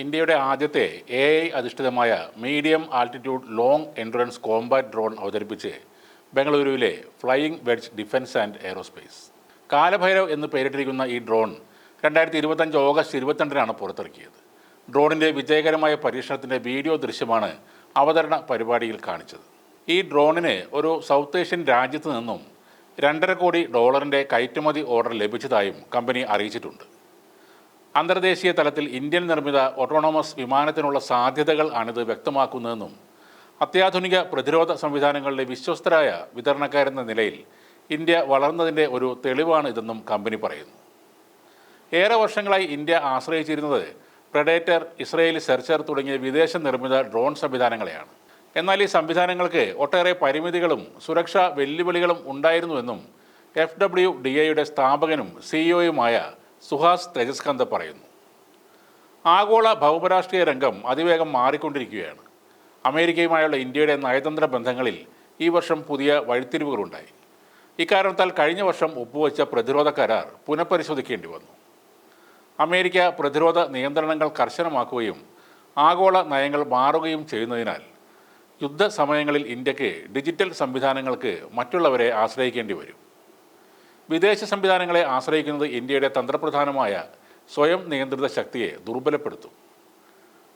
ഇന്ത്യയുടെ ആദ്യത്തെ A I അധിഷ്ഠിതമായ medium altitude long endurance combat drone അവതരിപ്പിച്ച് ബംഗളൂരുവിലെ flying wedge defence and aerospace. Kalabhairav എന്ന് പേരിട്ടിരിക്കുന്ന ഈ ഡ്രോൺ രണ്ടായിരത്തി ഇരുപത്തഞ്ച് ഓഗസ്റ്റ് ഇരുപത്തിരണ്ടിനാണ് പുറത്തിറക്കിയത്. ഡ്രോണിന്റെ വിജയകരമായ പരീക്ഷണത്തിന്റെ വീഡിയോ ദൃശ്യമാണ് അവതരണ പരിപാടിയിൽ കാണിച്ചത്. ഈ ഡ്രോണിന് ഒരു സൗത്ത് ഏഷ്യൻ രാജ്യത്ത് നിന്നും രണ്ടര കോടി ഡോളറിന്റെ കയറ്റുമതി ഓർഡർ ലഭിച്ചതായും കമ്പനി അറിയിച്ചിട്ടുണ്ട്. അന്തർദേശീയ തലത്തിൽ ഇന്ത്യൻ നിർമ്മിത ഓട്ടോണോമസ് വിമാനത്തിനുള്ള സാധ്യതകൾ ആണിത് വ്യക്തമാക്കുന്നതെന്നും അത്യാധുനിക പ്രതിരോധ സംവിധാനങ്ങളുടെ വിശ്വസ്തരായ വിതരണക്കാരെന്ന നിലയിൽ ഇന്ത്യ വളർന്നതിന്റെ ഒരു തെളിവാണ് ഇതെന്നും കമ്പനി പറയുന്നു. ഏറെ വർഷങ്ങളായി ഇന്ത്യ ആശ്രയിച്ചിരുന്നത് പ്രഡേറ്റർ ഇസ്രയേലി സെർച്ചർ തുടങ്ങിയ വിദേശ നിർമ്മിത ഡ്രോൺ സംവിധാനങ്ങളെയാണ്. എന്നാൽ ഈ സംവിധാനങ്ങൾക്ക് ഒട്ടേറെ പരിമിതികളും സുരക്ഷാ വെല്ലുവിളികളും ഉണ്ടായിരുന്നുവെന്നും എഫ് ഡബ്ല്യു ഡി എയുടെ സ്ഥാപകനും സിഇഒയുമായ സുഹാസ് തേജസ്കാന്ത പറയുന്നു. ആഗോള ഭൗമരാഷ്ട്രീയ രംഗം അതിവേഗം മാറിക്കൊണ്ടിരിക്കുകയാണ്. അമേരിക്കയുമായുള്ള ഇന്ത്യയുടെ നയതന്ത്ര ബന്ധങ്ങളിൽ ഈ വർഷം പുതിയ വഴിത്തിരിവുകളുണ്ടായി. ഇക്കാരണത്താൽ കഴിഞ്ഞ വർഷം ഒപ്പുവെച്ച പ്രതിരോധ കരാർ പുനഃപരിശോധിക്കേണ്ടി വന്നു. അമേരിക്ക പ്രതിരോധ നിയന്ത്രണങ്ങൾ കർശനമാക്കുകയും ആഗോള നയങ്ങൾ മാറുകയും ചെയ്യുന്നതിനാൽ യുദ്ധ സമയങ്ങളിൽ ഇന്ത്യയ്ക്ക് ഡിജിറ്റൽ സംവിധാനങ്ങൾക്ക് മറ്റുള്ളവരെ ആശ്രയിക്കേണ്ടി വരും. വിദേശ സംവിധാനങ്ങളെ ആശ്രയിക്കുന്നത് ഇന്ത്യയുടെ തന്ത്രപ്രധാനമായ സ്വയം നിയന്ത്രിത ശക്തിയെ ദുർബലപ്പെടുത്തും.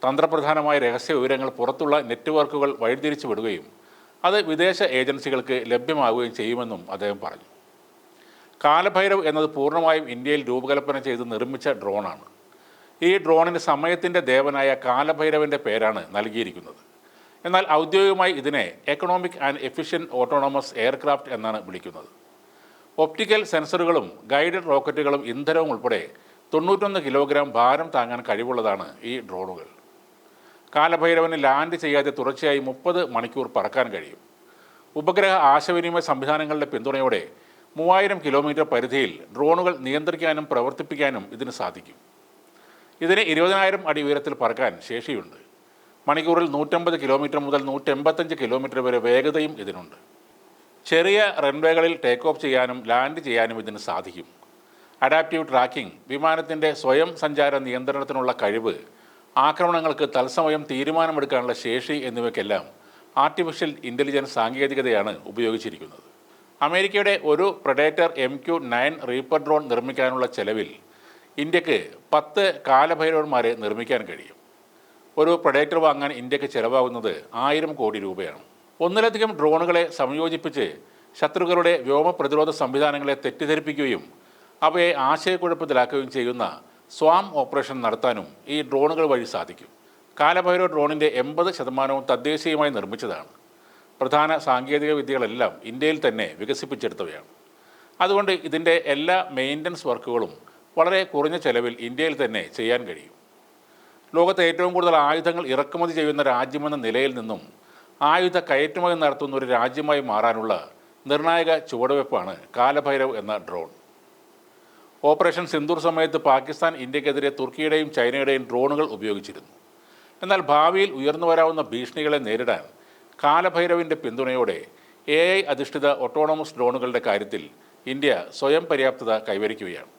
തന്ത്രപ്രധാനമായ രഹസ്യ വിവരങ്ങൾ പുറത്തുള്ള നെറ്റ്വർക്കുകൾ വഴിതിരിച്ചു വിടുകയും അത് വിദേശ ഏജൻസികൾക്ക് ലഭ്യമാവുകയും ചെയ്യുമെന്നും അദ്ദേഹം പറഞ്ഞു. കാലഭൈരവ് എന്നത് പൂർണമായും ഇന്ത്യയിൽ രൂപകൽപ്പന ചെയ്ത് നിർമ്മിച്ച ഡ്രോണാണ്. ഈ ഡ്രോണിന് സമയത്തിന്റെ ദേവനായ കാലഭൈരവന്റെ പേരാണ് നൽകിയിരിക്കുന്നത്. എന്നാൽ ഔദ്യോഗികമായി ഇതിനെ economic and efficient autonomous aircraft എന്നാണ് വിളിക്കുന്നത്. ഒപ്റ്റിക്കൽ സെൻസറുകളും ഗൈഡഡ് റോക്കറ്റുകളും ഇന്ധനവും ഉൾപ്പെടെ തൊണ്ണൂറ്റൊന്ന് കിലോഗ്രാം ഭാരം താങ്ങാൻ കഴിവുള്ളതാണ് ഈ ഡ്രോണുകൾ. കാലഭൈരവന് ലാൻഡ് ചെയ്യാതെ തുടർച്ചയായി മുപ്പത് മണിക്കൂർ പറക്കാൻ കഴിയും. ഉപഗ്രഹ ആശയവിനിമയ സംവിധാനങ്ങളുടെ പിന്തുണയോടെ മൂവായിരം കിലോമീറ്റർ പരിധിയിൽ ഡ്രോണുകൾ നിയന്ത്രിക്കാനും പ്രവർത്തിപ്പിക്കാനും ഇതിന് സാധിക്കും. ഇതിന് ഇരുപതിനായിരം അടി ഉയരത്തിൽ പറക്കാൻ ശേഷിയുണ്ട്. മണിക്കൂറിൽ നൂറ്റമ്പത് കിലോമീറ്റർ മുതൽ നൂറ്റെൺപത്തഞ്ച് കിലോമീറ്റർ വരെ വേഗതയും ഇതിനുണ്ട്. ചെറിയ റൺവേകളിൽ ടേക്ക് ഓഫ് ചെയ്യാനും ലാൻഡ് ചെയ്യാനും ഇതിന് സാധിക്കും. അഡാപ്റ്റീവ് ട്രാക്കിംഗ് വിമാനത്തിന്റെ സ്വയം സഞ്ചാര നിയന്ത്രണത്തിനുള്ള കഴിവ് ആക്രമണങ്ങൾക്ക് തത്സമയം തീരുമാനമെടുക്കാനുള്ള ശേഷി എന്നിവയ്ക്കെല്ലാം ആർട്ടിഫിഷ്യൽ ഇന്റലിജൻസ് സാങ്കേതികതയാണ് ഉപയോഗിച്ചിരിക്കുന്നത്. അമേരിക്കയുടെ ഒരു predator M Q nine reaper drone നിർമ്മിക്കാനുള്ള ചെലവിൽ ഇന്ത്യയ്ക്ക് പത്ത് കാലഭൈരവന്മാരെ നിർമ്മിക്കാൻ കഴിയും. ഒരു പ്രഡേറ്റർ വാങ്ങാൻ ഇന്ത്യയ്ക്ക് ചിലവാകുന്നത് ആയിരം കോടി രൂപയാണ്. ഒന്നിലധികം ഡ്രോണുകളെ സംയോജിപ്പിച്ച് ശത്രുക്കളുടെ വ്യോമ പ്രതിരോധ സംവിധാനങ്ങളെ തെറ്റിദ്ധരിപ്പിക്കുകയും അവയെ ആശയക്കുഴപ്പത്തിലാക്കുകയും ചെയ്യുന്ന സ്വാം ഓപ്പറേഷൻ നടത്താനും ഈ ഡ്രോണുകൾ വഴി സാധിക്കും. കാലഭൈരവ ഡ്രോണിന്റെ എൺപത് ശതമാനവും തദ്ദേശീയമായി നിർമ്മിച്ചതാണ്. പ്രധാന സാങ്കേതിക വിദ്യകളെല്ലാം ഇന്ത്യയിൽ തന്നെ വികസിപ്പിച്ചെടുത്തവയാണ്. അതുകൊണ്ട് ഇതിന്റെ എല്ലാ മെയിന്റനൻസ് വർക്കുകളും വളരെ കുറഞ്ഞ ചെലവിൽ ഇന്ത്യയിൽ തന്നെ ചെയ്യാൻ കഴിയും. ലോകത്തെ ഏറ്റവും കൂടുതൽ ആയുധങ്ങൾ ഇറക്കുമതി ചെയ്യുന്ന രാജ്യമെന്ന നിലയിൽ നിന്നും ആയുധ കയറ്റുമതി നടത്തുന്ന ഒരു രാജ്യമായി മാറാനുള്ള നിർണായക ചുവടുവെപ്പാണ് കാലഭൈരവ് എന്ന ഡ്രോൺ. ഓപ്പറേഷൻ സിന്ദൂർ സമയത്ത് പാകിസ്ഥാൻ ഇന്ത്യക്കെതിരെ തുർക്കിയുടെയും ചൈനയുടെയും ഡ്രോണുകൾ ഉപയോഗിച്ചിരുന്നു. എന്നാൽ ഭാവിയിൽ ഉയർന്നു വരാവുന്ന ഭീഷണികളെ നേരിടാൻ കാലഭൈരവിന്റെ പിന്തുണയോടെ എ ഐ അധിഷ്ഠിത ഓട്ടോണമസ് ഡ്രോണുകളുടെ കാര്യത്തിൽ ഇന്ത്യ സ്വയം പര്യാപ്തത കൈവരിക്കുകയാണ്.